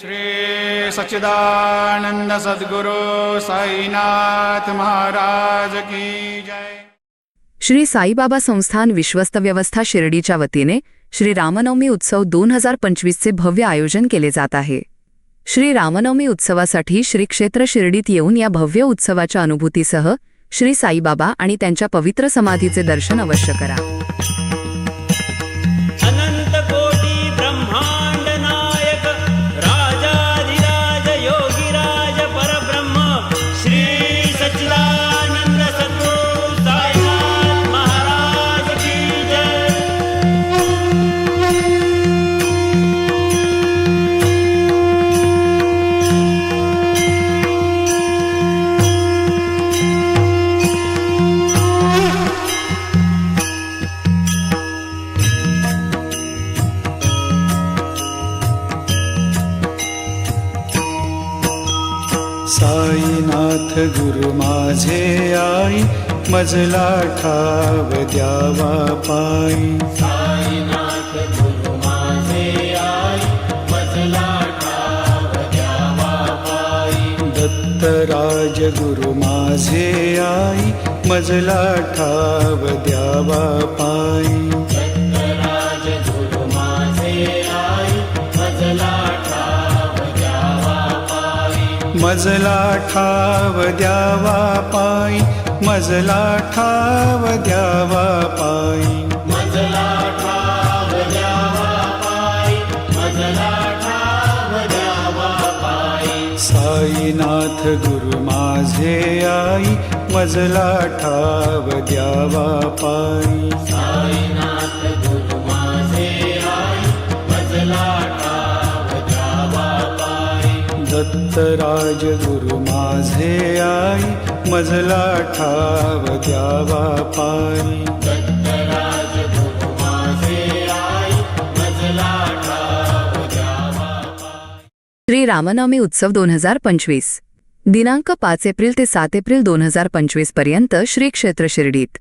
श्री सच्चिदानंद सद्गुरु साईनाथ महाराज की जय। श्री साईबाबा संस्थान विश्वस्त व्यवस्था शिर्डीच्या वतीने श्री रामनवमी उत्सव दोन हजार पंचवीसचे भव्य आयोजन केले जात आहे. श्री रामनवमी उत्सवासाठी श्री क्षेत्र शिर्डीत येऊन या भव्य उत्सवाच्या अनुभूतीसह श्री साईबाबा आणि त्यांच्या पवित्र समाधीचे दर्शन अवश्य करा. साईनाथ गुरु माझे आई मजला ठाव द्यावा पायी. दत्तराज गुरु माझे आई मजला ठाव द्यावा पायी. मजला ठाव द्यावा पायी. मजला ठाव द्यावा पायी. साईनाथ गुरु माझे आई मजला ठाव द्यावा पायी. दत्तराज गुरु माझे आई मजला ठाव द्यावा पायी श्री रामनवमी उत्सव दोन हजार पंचवीस. दिनांक पाच एप्रिल ते सात एप्रिल दोन हजार पंचवीसपर्यंत श्री क्षेत्र शिर्डीत.